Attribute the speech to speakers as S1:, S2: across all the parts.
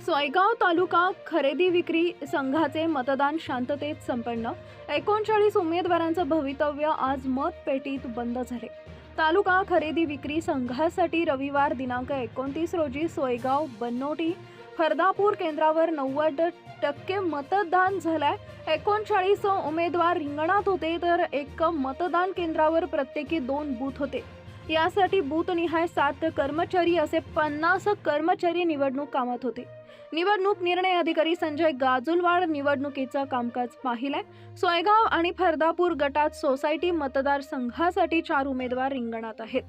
S1: सोयगाव तालुका खरेदी विक्री संघाचे मतदान शांततेत संपन्न. एकोणचाळीस उमेदवारांचं भवितव्य आज मतपेटीत बंद झाले. तालुका खरेदी विक्री संघासाठी रविवार दिनांक एकोणतीस रोजी सोयगाव बन्नोटी फरदापूर केंद्रावर नव्वद टक्के मतदान झालंय. एकोणचाळीस उमेदवार रिंगणात होते तर एक मतदान केंद्रावर प्रत्येकी दोन बूथ होते. यासाठी बूथनिहाय सात कर्मचारी असे पन्नास कर्मचारी निवडणूक कामात होते. निवडणूक निर्णय अधिकारी संजय गाजुलवाड निवडणुकीचं कामकाज पाहिलंय. सोयगाव आणि फरदापूर गटात सोसायटी मतदारसंघासाठी चार उमेदवार रिंगणात आहेत.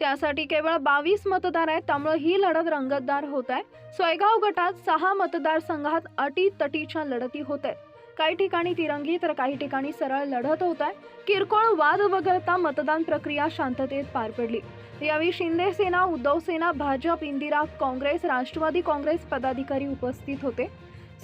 S1: त्यासाठी केवळ बावीस मतदार आहेत त्यामुळे ही लढत रंगतदार होत आहे. सोयगाव गटात सहा मतदारसंघात अटी तटीच्या लढती होत आहेत. काही ठिकाणी तिरंगी तर काही ठिकाणी सरळ लढत होत आहे. किरकोळ वाद वगळता मतदान प्रक्रिया शांततेत पार पडली. यावेळी शिंदे सेना उद्धव सेना भाजप इंदिरा काँग्रेस राष्ट्रवादी काँग्रेस पदाधिकारी उपस्थित होते.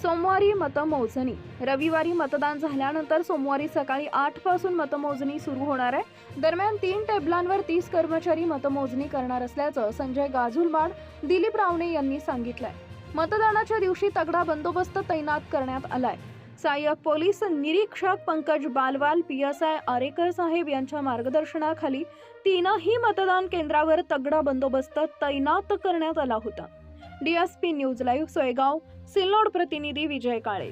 S1: सोमवारी मतमोजणी. रविवारी मतदान झाल्यानंतर सोमवारी सकाळी आठपासून मतमोजणी सुरू होणार आहे. दरम्यान तीन टेबलांवर तीस कर्मचारी मतमोजणी करणार असल्याचं संजय गाजुलवाड दिलीप रावणे यांनी सांगितलंय. मतदानाच्या दिवशी तगडा बंदोबस्त तैनात करण्यात आलाय. सहाय्यक पोलीस निरीक्षक Pankaj Balwal P S I Arekar साहेब यांच्या मार्गदर्शनाखाली तीनही मतदान केंद्रावर तगडा बंदोबस्त तैनात करण्यात आला होता. DSP news live Soygaon Sillod प्रतिनिधी विजय काळे.